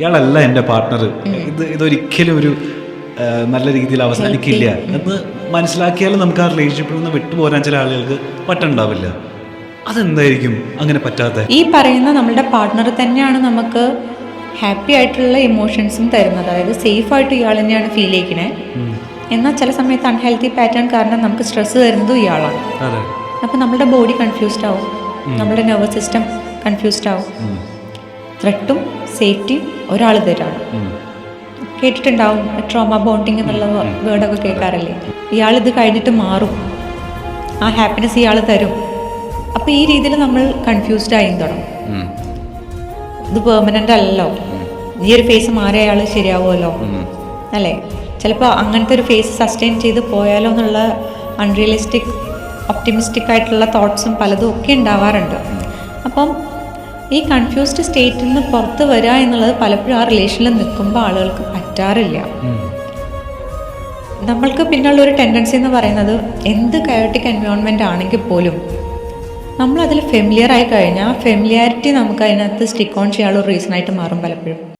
ഇയാളല്ല എന്റെ പാർട്ട്ണർ ഇത് ഇതൊരിക്കലും ഒരു നല്ല രീതിയിൽ അവസാനിക്കില്ല എന്ന് മനസ്സിലാക്കിയാൽ നമുക്ക് ആ റിലേഷൻഷിപ്പിൽ നിന്ന് വിട്ടുപോരാൻ ചില ആളുകൾക്ക് പറ്റുണ്ടാവില്ല. അതെന്തായിരിക്കും അങ്ങനെ പറ്റാത്ത? ഈ പറയുന്ന നമ്മളുടെ പാർട്ട്ണർ തന്നെയാണ് നമുക്ക് ഹാപ്പി ആയിട്ടുള്ള ഇമോഷൻസും തരുന്നത്. അതായത് സേഫ് ആയിട്ട് ഇയാൾ തന്നെയാണ് ഫീൽ ചെയ്യണേ എന്നാൽ ചില സമയത്ത് അൺഹെൽത്തി പാറ്റേൺ കാരണം നമുക്ക് സ്ട്രെസ് തരുന്നതും ഇയാളാണ്. അപ്പം നമ്മുടെ ബോഡി കൺഫ്യൂസ്ഡ് ആവും. നമ്മുടെ നെർവസ് സിസ്റ്റം കൺഫ്യൂസ്ഡ് ആവും. ത്രെട്ടും സേഫ്റ്റിയും ഒരാൾ തരാണ്. കേട്ടിട്ടുണ്ടാവും ട്രോമ ബോണ്ടിങ് എന്നുള്ള വേർഡൊക്കെ കേൾക്കാറില്ലേ? ഇയാൾ ഇത് കഴിഞ്ഞിട്ട് മാറും. ആ ഹാപ്പിനെസ് ഇയാൾ തരും. അപ്പോൾ ഈ രീതിയിൽ നമ്മൾ കൺഫ്യൂസ്ഡ് ആയി തുടങ്ങും. ഇത് പെർമനന്റ് അല്ലല്ലോ. ഈ ഒരു ഫേസ് മാറിയ അയാൾ ശരിയാവുമല്ലോ. അല്ലേ? ചിലപ്പോൾ അങ്ങനത്തെ ഒരു ഫേസ് സസ്റ്റെയിൻ ചെയ്ത് പോയാലോ എന്നുള്ള അൺറിയലിസ്റ്റിക് ഒപ്റ്റിമിസ്റ്റിക് ആയിട്ടുള്ള തോട്ട്സും പലതും ഒക്കെ ഉണ്ടാവാറുണ്ട്. അപ്പം ഈ കൺഫ്യൂസ്ഡ് സ്റ്റേറ്റിൽ നിന്ന് പുറത്ത് വരിക എന്നുള്ളത് പലപ്പോഴും ആ റിലേഷനിൽ നിൽക്കുമ്പോൾ ആളുകൾക്ക് പറ്റാറില്ല. നമ്മൾക്ക് പിന്നുള്ള ഒരു ടെൻഡൻസി എന്ന് പറയുന്നത് എന്ത് കയോട്ടിക് എൻവയോൺമെന്റ് ആണെങ്കിൽ പോലും നമ്മൾ അതിൽ ഫെമിലിയർ ആയി കഴിഞ്ഞാൽ ആ ഫെമിലിയാരിറ്റി നമുക്ക് അതിനകത്ത് സ്റ്റിക്ക് ഓൺ ചെയ്യാനുള്ള റീസൺ ആയിട്ട് മാറും പലപ്പോഴും.